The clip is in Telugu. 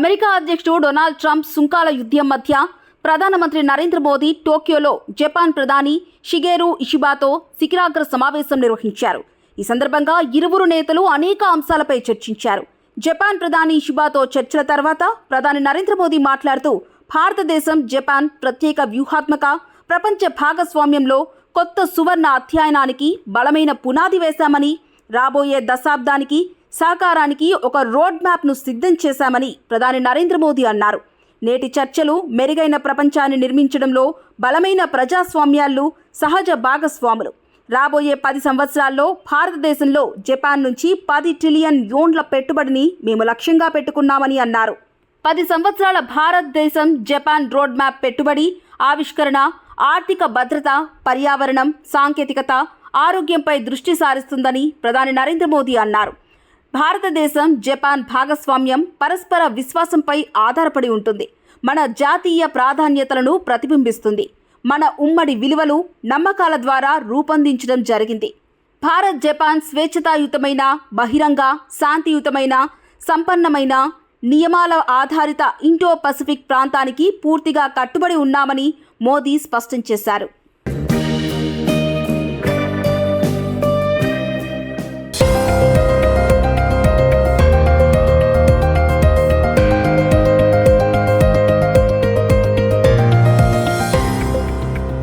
అమెరికా అధ్యక్షుడు డొనాల్డ్ ట్రంప్ సుంకాల యుద్ధం మధ్య ప్రధానమంత్రి నరేంద్ర మోదీ టోక్యోలో జపాన్ ప్రధాని షిగేరు ఇషిబాతో శిఖరాగ్ర సమావేశం నిర్వహించారు. ఈ సందర్భంగా ఇరువురు నేతలు అనేక అంశాలపై చర్చించారు. జపాన్ ప్రధాని ఇషిబాతో చర్చల తర్వాత ప్రధాని నరేంద్ర మోదీ మాట్లాడుతూ భారతదేశం జపాన్ ప్రత్యేక వ్యూహాత్మక ప్రపంచ భాగస్వామ్యంలో కొత్త సువర్ణ అధ్యయనానికి బలమైన పునాది వేశామని రాబోయే దశాబ్దానికి సాకారానికి ఒక రోడ్ మ్యాప్ను సిద్ధం చేశామని ప్రధాని నరేంద్ర మోదీ అన్నారు. నేటి చర్చలు మెరుగైన ప్రపంచాన్ని నిర్మించడంలో బలమైన ప్రజాస్వామ్యాలు సహజ భాగస్వాములు. రాబోయే పది సంవత్సరాల్లో భారతదేశంలో జపాన్ నుంచి పది ట్రిలియన్ యోన్ల పెట్టుబడిని మేము లక్ష్యంగా పెట్టుకున్నామని అన్నారు. పది సంవత్సరాల భారతదేశం జపాన్ రోడ్ మ్యాప్ పెట్టుబడి ఆవిష్కరణ ఆర్థిక భద్రత పర్యావరణం సాంకేతికత ఆరోగ్యంపై దృష్టి సారిస్తుందని ప్రధాని నరేంద్ర మోదీ అన్నారు. భారతదేశం జపాన్ భాగస్వామ్యం పరస్పర విశ్వాసంపై ఆధారపడి ఉంటుంది. మన జాతీయ ప్రాధాన్యతలను ప్రతిబింబిస్తుంది. మన ఉమ్మడి విలువలు నమ్మకాల ద్వారా రూపొందించడం జరిగింది. భారత్ జపాన్ స్వేచ్ఛతాయుతమైన బహిరంగ శాంతియుతమైన సంపన్నమైన నియమాల ఆధారిత ఇండో పసిఫిక్ ప్రాంతానికి పూర్తిగా కట్టుబడి ఉన్నామని మోదీ స్పష్టం చేశారు.